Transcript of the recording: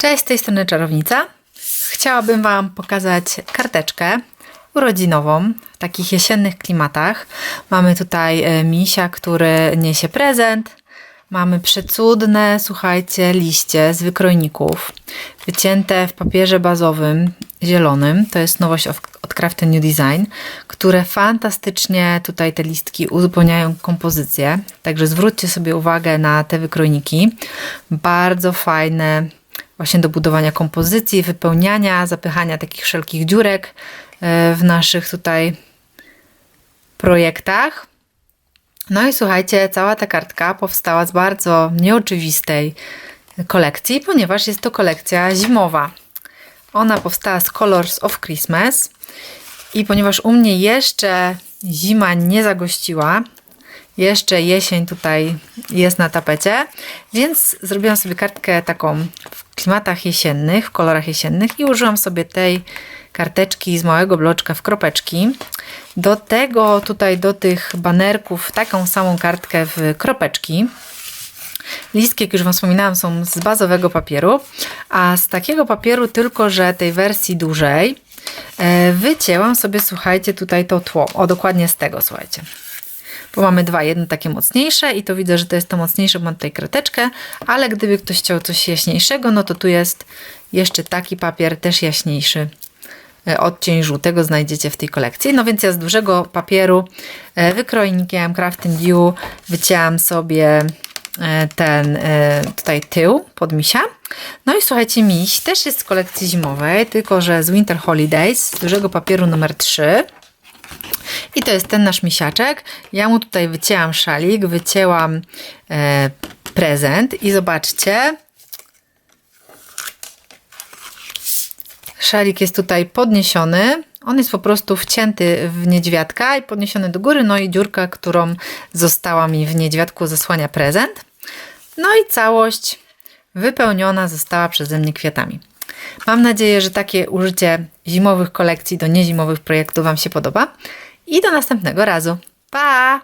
Cześć, z tej strony Czarownica. Chciałabym Wam pokazać karteczkę urodzinową w takich jesiennych klimatach. Mamy tutaj e, misia, który niesie prezent. Mamy przecudne, słuchajcie, liście z wykrojników, wycięte w papierze bazowym zielonym. To jest nowość od Craft New Design, które fantastycznie tutaj te listki uzupełniają kompozycję. Także zwróćcie sobie uwagę na te wykrojniki. Bardzo fajne właśnie do budowania kompozycji, wypełniania, zapychania takich wszelkich dziurek e, w naszych tutaj projektach. No i słuchajcie, cała ta kartka powstała z bardzo nieoczywistej kolekcji, ponieważ jest to kolekcja zimowa. Ona powstała z Colors of Christmas i ponieważ u mnie jeszcze zima nie zagościła, jeszcze jesień tutaj jest na tapecie, więc zrobiłam sobie kartkę taką w klimatach jesiennych, w kolorach jesiennych i użyłam sobie tej karteczki z małego bloczka w kropeczki. Do tego tutaj do tych banerków taką samą kartkę w kropeczki. Listki, jak już Wam wspominałam, są z bazowego papieru, a z takiego papieru, tylko że tej wersji dużej, e, wycięłam sobie, słuchajcie, tutaj to tło. O, dokładnie z tego, słuchajcie. Bo mamy dwa, jedno takie mocniejsze i to widzę, że to jest to mocniejsze, bo mam tutaj krateczkę, ale gdyby ktoś chciał coś jaśniejszego, no to tu jest jeszcze taki papier, też jaśniejszy. E, Odcień żółtego znajdziecie w tej kolekcji. No więc ja z dużego papieru e, wykrojnikiem Craft Dew wycięłam sobie e, ten tutaj tył pod misia. No i słuchajcie, miś też jest z kolekcji zimowej, tylko że z Winter Holidays, z dużego papieru numer 3. I to jest ten nasz misiaczek. Ja mu tutaj wycięłam szalik, wycięłam e, prezent i zobaczcie. Szalik jest tutaj podniesiony. On jest po prostu wcięty w niedźwiadka i podniesiony do góry. No i dziurka, którą została mi w niedźwiadku, zasłania prezent. No i całość wypełniona została przeze mnie kwiatami. Mam nadzieję, że takie użycie zimowych kolekcji do niezimowych projektów Wam się podoba. I do następnego razu. Pa!